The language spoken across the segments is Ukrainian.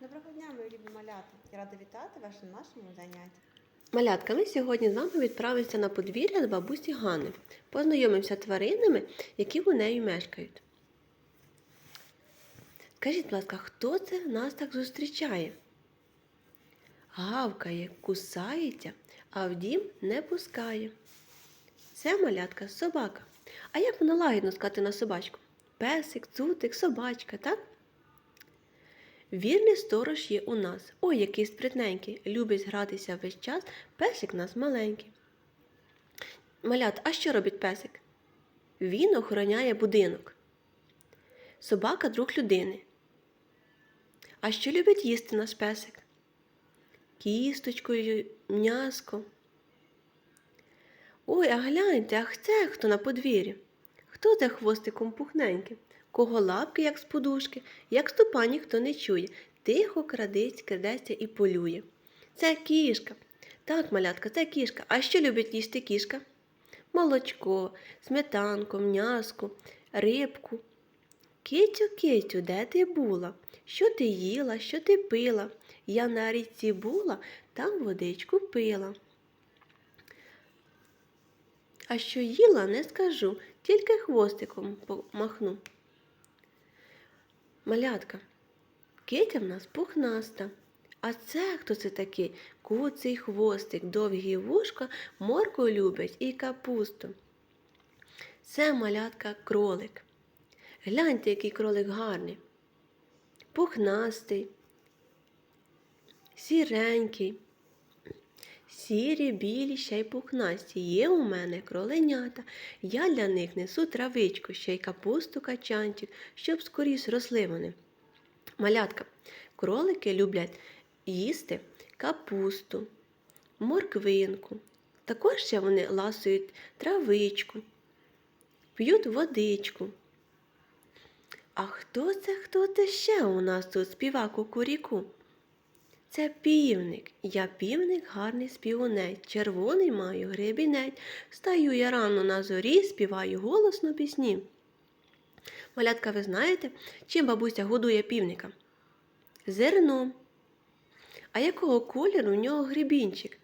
Доброго дня, мої любі малята! Я рада вітати вас на нашому занятті. Малятка, ми сьогодні з вами відправимося на подвір'я до бабусі Ганни. Познайомимося з тваринами, які у неї мешкають. Скажіть, будь ласка, хто це нас так зустрічає? Гавкає, кусається, а в дім не пускає. Це малятка собака. А як вона лагідно сказати на собачку? Песик, цутик, собачка, так? Вірний сторож є у нас. Ой, який спритненький. Любить гратися весь час, песик нас маленький. Малят, а що робить песик? Він охороняє будинок. Собака друг людини. А що любить їсти наш песик? Кісточкою, м'яско. Ой, а гляньте, а це хто на подвір'ї? Хто це хвостиком пухненьким? Кого лапки, як з подушки, як ступа ніхто не чує, тихо крадець, крадеться і полює. Це кішка. Так, малятка, це кішка. А що любить їсти кішка? Молочко, сметанку, м'яску, рибку. Китю, китю, де ти була? Що ти їла, що ти пила? Я на річці була, там водичку пила. А що їла, не скажу, тільки хвостиком помахну. Малятка, китя в нас пухнаста. А це хто це такий? Куций хвостик, довгі вушка, морку любить і капусту. Це малятка кролик. Гляньте, який кролик гарний. Пухнастий, сіренький. Сірі, білі, ще й пухнасті. Є у мене кроленята. Я для них несу травичку, ще й капусту качанчик, щоб скоріш росли вони. Малятка, кролики люблять їсти капусту, морквинку. Також ще вони ласують травичку, п'ють водичку. А хто це, хто це ще у нас тут співа кукуріку? Це півник. Я півник гарний співунець. Червоний маю гребінець. Стаю я рано на зорі, співаю голосно пісні. Малятка, ви знаєте, чим бабуся годує півника? Зерном. А якого кольору у нього гребінчик?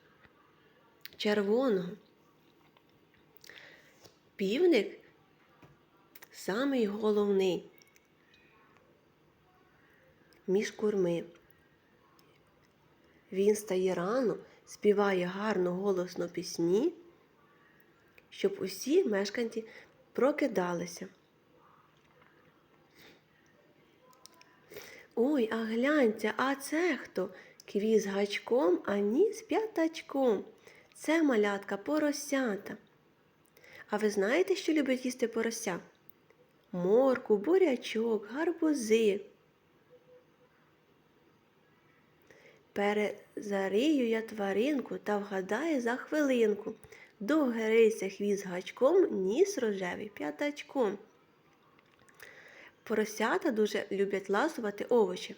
Червоного. Півник самий головний між курми. Він стає рано, співає гарно голосно пісні, щоб усі мешканці прокидалися. Ой, а гляньте, а це хто? Квіз гачком, а ніс п'ятачком. Це малятка поросята. А ви знаєте, що любить їсти порося? Морку, бурячок, гарбузи. Перезарію я тваринку та вгадає за хвилинку. Довге рийся хвіст гачком, ніс рожевий п'ятачком. Поросята дуже люблять ласувати овочі.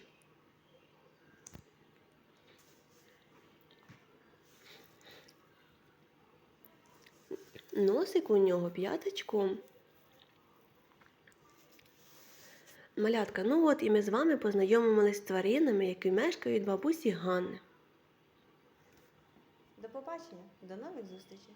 Носик у нього п'ятачком. Малятка, ну от і ми з вами познайомилися з тваринами, які мешкають бабусі Ганни. До побачення, до нових зустрічей!